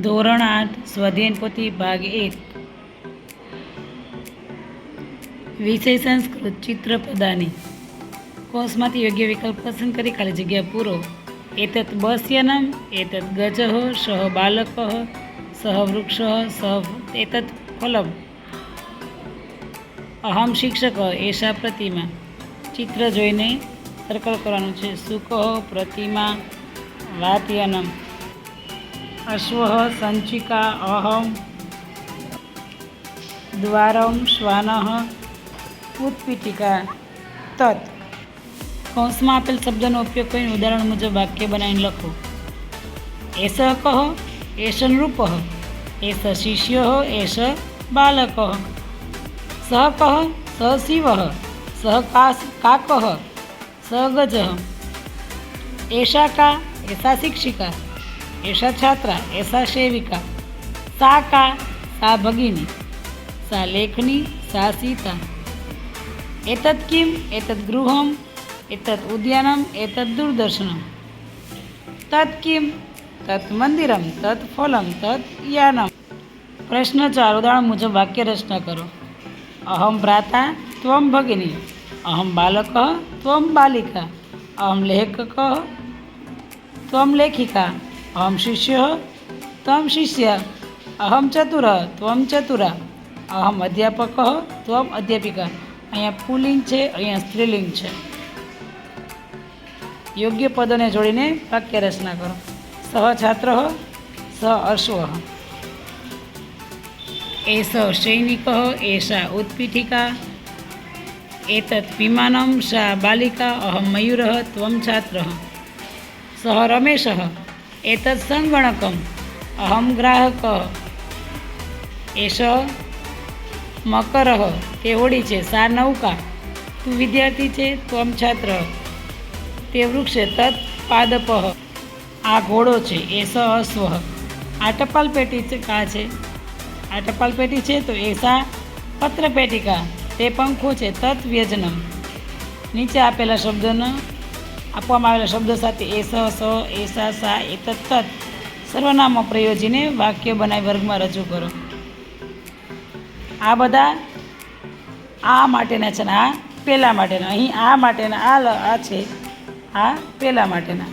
ધોરણ આઠ, સ્વાધ્યાયન પોથી ભાગ એક. વિષય સંસ્કૃત ચિત્ર પ્રદાની. કોષમાંથી યોગ્ય વિકલ્પ પસંદ કરી ખાલી જગ્યા પૂરો. એતત બસ્યનમ, એતત ગજઃ, સહ બાલક, સહ વૃક્ષ, સહ એતત ફલમ. અહમ શિક્ષક એશા પ્રતિમા. ચિત્ર જોઈને સર્કલ કરવાનું છે. સુખ પ્રતિમા, વાત્યનમ. અશ્વ સંચિકા અહમ દ્વારમ શ્વાન ઉત્પીટિકા તત કૌંસમાં આપેલ શબ્દનો ઉપયોગ કરીને ઉદાહરણ મુજબ વાક્ય બનાવીને લખો એસ કહ એસ નૃપ એસ શિષ્ય એસ બાલક સહ કહ સ શિવ સહ કાસ કાક સ ગજ એશા કા એશા શિક્ષિકા એષા છાત્રા, એષા સેવિકા, સા કા, સા ભગિની, સા લેખની, સા સીતા. એતદ કિમ, એતદ ગૃહમ, એતદ ઉદ્યાનમ, એતદ દૂરદર્શનમ. તત કિમ તત મંદિરમ તત ફલમ તત યાનમ. પ્રશ્ન ચાર, ઉદાહરણ મુજબ વાક્ય રચના કરો. અહમ ભ્રાતા, ત્વમ ભગિની. અહમ બાલક, ત્વમ બાલિકા. અહમ લેખક, ત્વમ લેખિકા. અહમ શિષ્ય ત્વમ શિષ્ય. અહમ ચતુર, ત્વમ ચતુરા. અહમ અધ્યાપક, ત્વમ અધ્યાપિકા. અહીંયા પુલિંગ છે, અહીંયા સ્ત્રીલિંગ છે. યોગ્ય પદોને જોડીને વાક્ય રચના કરો. સહ છાત્ર સહ અશ્વ. એસ સૈનિક એષા ઉત્પીઠિકા. એતત વિમાનમ, સા બાલિકા. અહમ મયુર, ત્વમ છાત્ર. સહ રમેશ. एतत् सङ्गणकम् अहं ग्राहकः। एष મકરહ કેવડી છે સા નૌકા તું વિદ્યાર્થી છે ત્વમ છાત્ર તે વૃક્ષે તત્ પાદપહ આ ઘોડો છે એ સ અશ્વ આ ટપાલ પેટી કા છે આ ટપાલ પેટી છે તો એ સા પત્ર પેટિકા તે પંખો છે તત્ વ્યજનમ નીચે આપેલા શબ્દોના આપવામાં આવેલા શબ્દો સાથે એસ સ એસા સા એ તત સર્વનામો પ્રયોજીને વાક્ય બનાવી વર્ગમાં રજૂ કરો. આ બધા આ માટેના છે ને આ પહેલાં માટેના. અહીં આ માટેના, આ લ- આ છે, આ પહેલાં માટેના.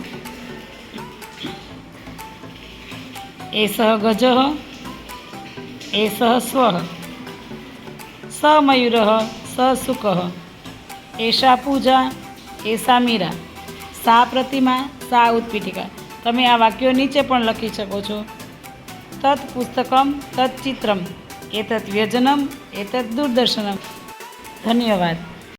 એ સહ ગજ સહ સ્વ સ, મયુર સ સુખ એષા પૂજા એષા મીરા. સા પ્રતિમા, સા ઉત્પીઠિકા. તમે આ વાક્યો નીચે પણ લખી શકો છો. તત્ પુસ્તકમ તત્ચિત્રમ એતત વ્યજનમ એતત દૂરદર્શનમ. ધન્યવાદ.